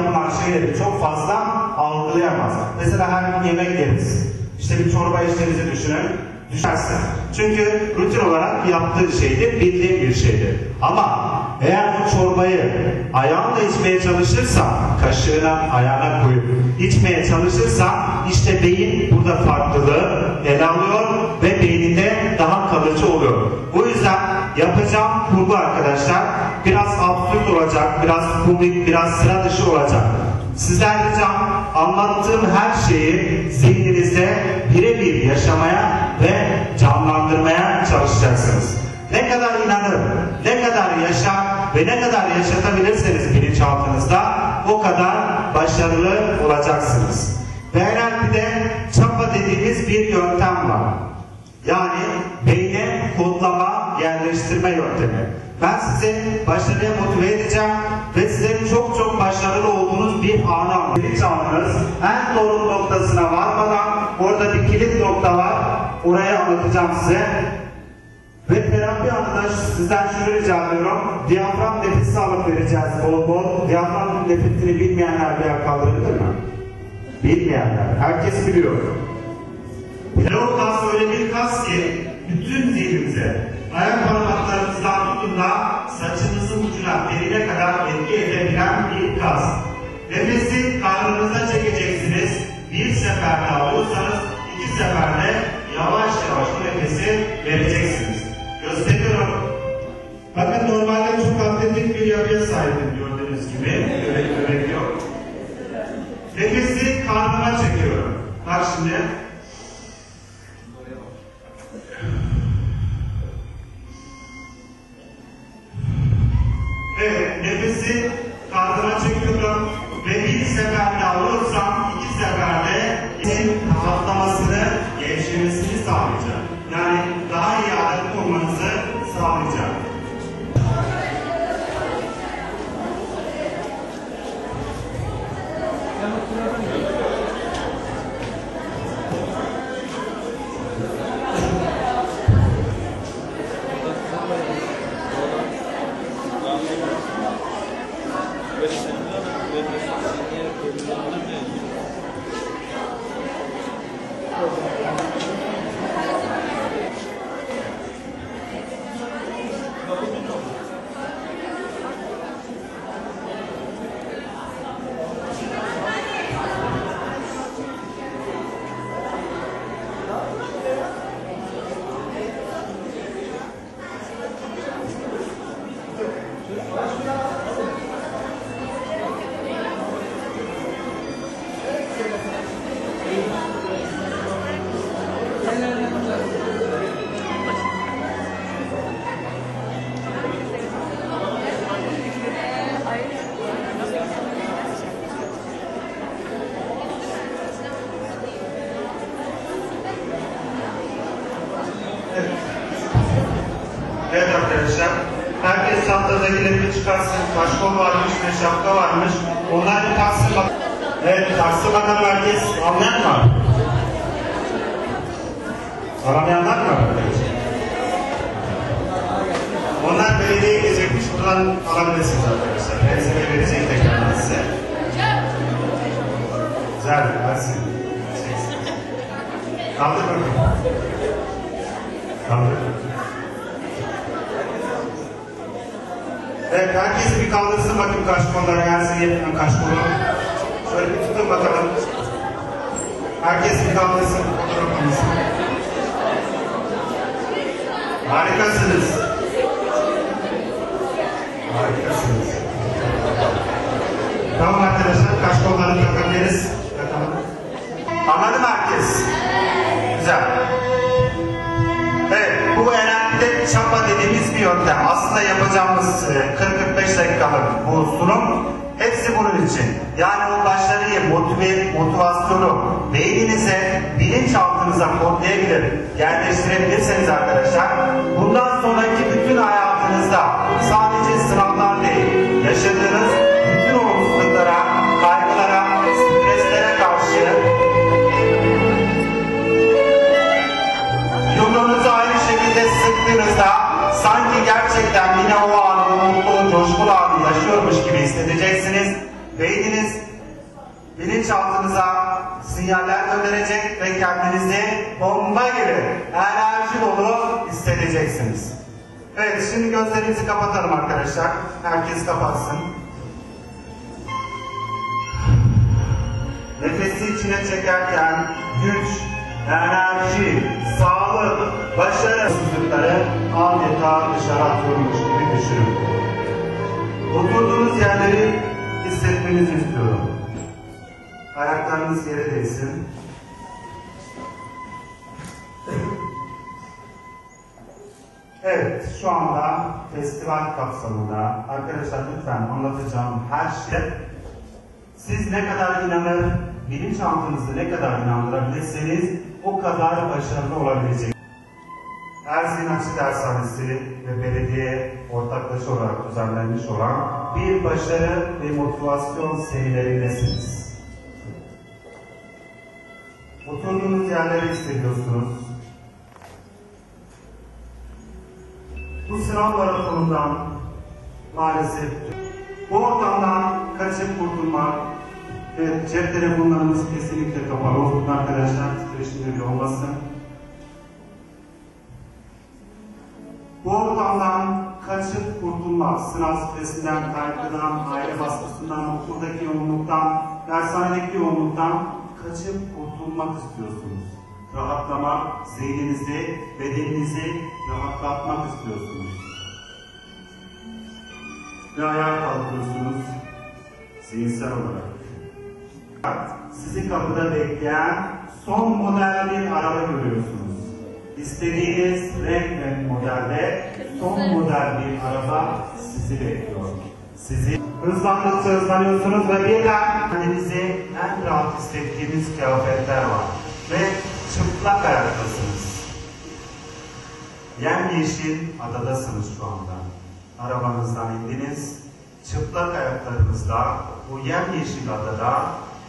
yapılan şeyleri çok fazla algılayamaz. Mesela her yemek yeriz. İşte bir çorba içtiğinizi düşünün. Düşersin. Çünkü rutin olarak yaptığı şeydir, bildiğim bir şeydir. Ama eğer bu çorbayı ayağınla içmeye çalışırsan, kaşığına ayağına koyup içmeye çalışırsan işte beyin burada farklılığı ele alıyor ve beyninde daha kalıcı oluyor. Bu yüzden yapacağım kurgu arkadaşlar biraz absürt olacak, biraz komik, biraz sıra dışı olacak. Sizden ricam anlattığım her şeyi zihninizde birebir yaşamaya ve canlandırmaya çalışacaksınız. Ne kadar inanır, ne kadar yaşar ve ne kadar yaşatabilirseniz bilinçaltınızda o kadar başarılı olacaksınız. Ve NLP'de çapa dediğimiz bir yöntem var. Yani beyne kodlama, yerleştirme yöntemi. Ben sizi başarıya motive edeceğim ve sizlerin çok çok başarılı olduğunuz bir anı anlatacağım. Bilinçaltınız en doğru noktasına varmadan orada bir kilit nokta var. Orayı anlatacağım size. Ve terapi anında sizden şunu rica ediyorum. Diyafram nefesi alıp vereceğiz bol bol. Diyafram nefesini bilmeyenler bir kaldırabilir mi? Bilmeyenler. Herkes biliyor. Pilot kas öyle bir da saçınızın ucuna derine kadar etki edebilen bir kas. Nefesi karnınıza çekeceksiniz. Bir seferde alıyorsanız iki seferde yavaş yavaş nefesi vereceksiniz. Gösteriyorum. Bakın normalde çok atletik bir yapıya sahibim gördüğünüz gibi. Göbek göbek yok. Nefesi karnıma çekiyorum. Bak şimdi. Çantadakilerini çıkarsın. Kaşkol varmış ve şapka varmış. Onlar taksın bak. Evet taksın bakalım herkes. Anlayan var. Alamayanlar mı? Onlar belediyeye gidecekmiş. Buradan alabilirsiniz arkadaşlar. Ben size vereceğim tekrardan size. Güzel. Versin. Kaldır bakayım. Kaldır. Evet, herkes bir kaldırsın bakayım kaş kolları gelsin yapın kaş kolu. Şöyle bir tutun bakalım. Herkes bir kaldırsın fotoğrafımızı. Harikasınız. Harikasınız. Tamam arkadaşlar kaş kollarını takabiliriz. Takalım. Anladı mı Aslında yapacağımız e, 40-45 dakikalık bu sunum hepsi bunun için. Yani o başarıyı, motive, motivasyonu beyninize, bilinçaltınıza kodlayabilir, yerleştirebilirseniz arkadaşlar bundan sonraki gerçekten yine o anı, o mutlu, coşkulu anı yaşıyormuş gibi hissedeceksiniz. Beyniniz bilinçaltınıza sinyaller gönderecek ve kendinizi bomba gibi enerji dolu hissedeceksiniz. Evet şimdi gözlerinizi kapatalım arkadaşlar. Herkes kapatsın. Nefesi içine çekerken güç, enerji, sağlık, başarısızlıkları adeta dışarı atıyormuş gibi düşünün. Oturduğunuz yerleri hissetmenizi istiyorum. Ayaklarınız yere değsin. Evet, şu anda festival kapsamında arkadaşlar lütfen anlatacağım her şey siz ne kadar inanır, bilinçaltınızı ne kadar inandırabilirseniz o kadar başarılı olabilecek. Ersin Açık Dershanesi ve belediye ortaklaşa olarak düzenlenmiş olan bir başarı ve motivasyon seminerindesiniz. Oturduğunuz yerleri hissediyorsunuz. Bu sınav maratonundan maalesef bu ortamdan kaçıp kurtulmak ve cep telefonlarımız kesinlikle kapalı olsun arkadaşlar. Titreşimde bir olmasın. Bu ortamdan kaçıp kurtulmak, sınav stresinden, kaygıdan, aile baskısından, okuldaki yoğunluktan, dershanedeki yoğunluktan kaçıp kurtulmak istiyorsunuz. Rahatlamak, zihninizi, bedeninizi rahatlatmak istiyorsunuz. Ve ayağa kalkıyorsunuz zihinsel olarak. Sizi kapıda bekleyen son model bir araba görüyorsunuz. İstediğiniz renk ve modelde son model bir araba sizi bekliyor. Sizi hızlandıkça hızlanıyorsunuz ve birden kendinizi en rahat hissettiğiniz kıyafetler var. Ve çıplak ayaktasınız. Yemyeşil adadasınız şu anda. Arabanızdan indiniz, çıplak ayaklarınızla bu yemyeşil adada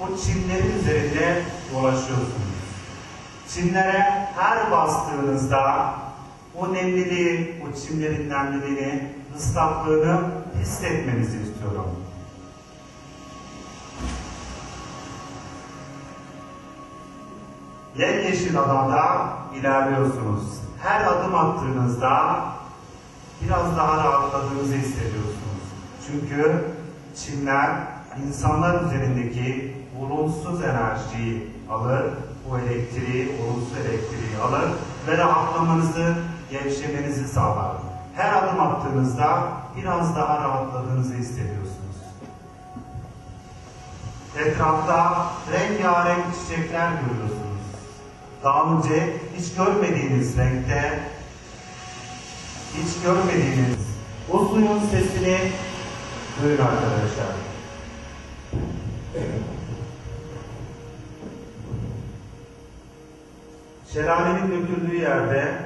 o çimlerin üzerinde dolaşıyorsunuz. Çimlere her bastığınızda o nemliliği, o çimlerin nemliliğini, ıslaklığını hissetmenizi istiyorum. Yemyeşil alanda ilerliyorsunuz. Her adım attığınızda biraz daha rahatladığınızı hissediyorsunuz. Çünkü çimler insanlar üzerindeki olumsuz enerjiyi alır, o elektriği, olumsuz elektriği alır ve rahatlamanızı, gevşemenizi sağlar. Her adım attığınızda biraz daha rahatladığınızı hissediyorsunuz. Etrafta rengarenk çiçekler görüyorsunuz. Daha önce hiç görmediğiniz renkte, hiç görmediğiniz o suyun sesini duyun arkadaşlar. Şelalenin döküldüğü yerde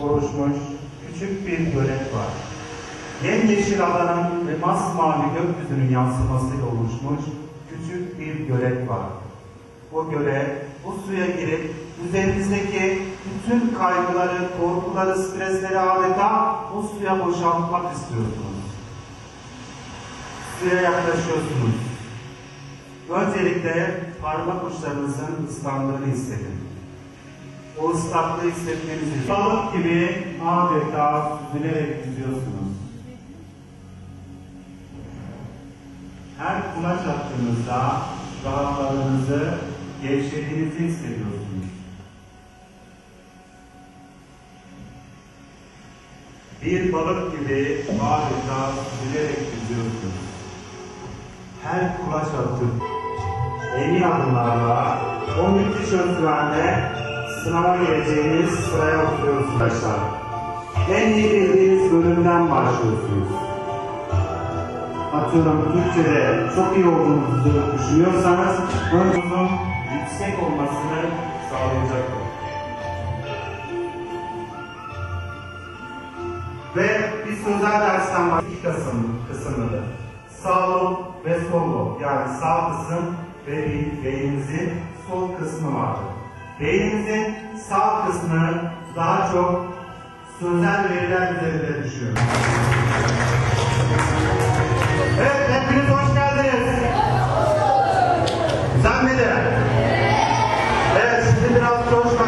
oluşmuş küçük bir gölet var. Yemyeşil alanın ve masmavi gökyüzünün yansımasıyla oluşmuş küçük bir gölet var. O gölet, bu suya girip üzerinizdeki bütün kaygıları, korkuları, stresleri adeta bu suya boşaltmak istiyorsunuz. Suya yaklaşıyorsunuz. Öncelikle parmak uçlarınızın ıslandığını hissedin. O ıslaklığı hissetmenizi balık gibi adeta süzülerek yüzüyorsunuz. Her kulaç attığınızda rahatladığınızı, gevşediğinizi hissediyorsunuz. Bir balık gibi adeta süzülerek yüzüyorsunuz. Her kulaç atıp emin adımlarla o müthiş özgüvenle sınava gireceğiniz sıraya oturuyorsunuz arkadaşlar. En iyi bildiğiniz bölümden başlıyorsunuz. Atıyorum Türkçe'de çok iyi olduğunuzu düşünüyorsanız önünüzün yüksek olmasını sağlayacaktır. Ve bir sözel dersten iki kısım, kısımları. Sağ lob ve sol lob. Yani sağ kısım ve beynimizin sol kısmı vardır. Beynimizin sağ kısmı daha çok sözel veriler üzerinde düşüyor. Evet, hepiniz hoş geldiniz. Sen mi de? Evet, şimdi biraz koş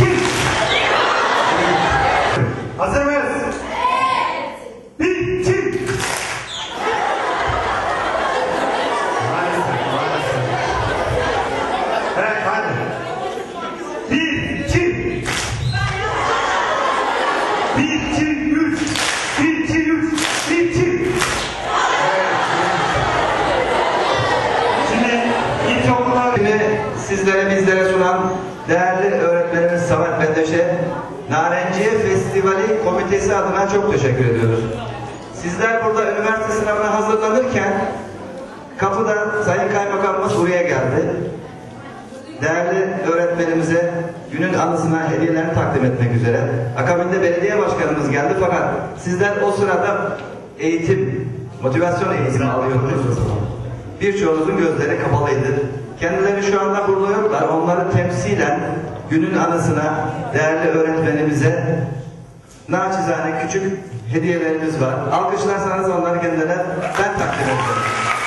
Kim? Hazır mı? Bizlere sunan değerli öğretmenimiz Samet Mendeş'e Narenciye Festivali Komitesi adına çok teşekkür ediyoruz. Sizler burada üniversite sınavına hazırlanırken kapıda Sayın Kaymakamımız buraya geldi. Değerli öğretmenimize günün anısına hediyelerini takdim etmek üzere. Akabinde belediye başkanımız geldi fakat sizler o sırada eğitim, motivasyon eğitimi alıyordunuz. Birçoğunuzun gözleri kapalıydı. Kendileri şu anda burada yoklar. Onları temsilen günün anısına değerli öğretmenimize naçizane küçük hediyelerimiz var. Alkışlarsanız onları kendilerine ben takdim ederim.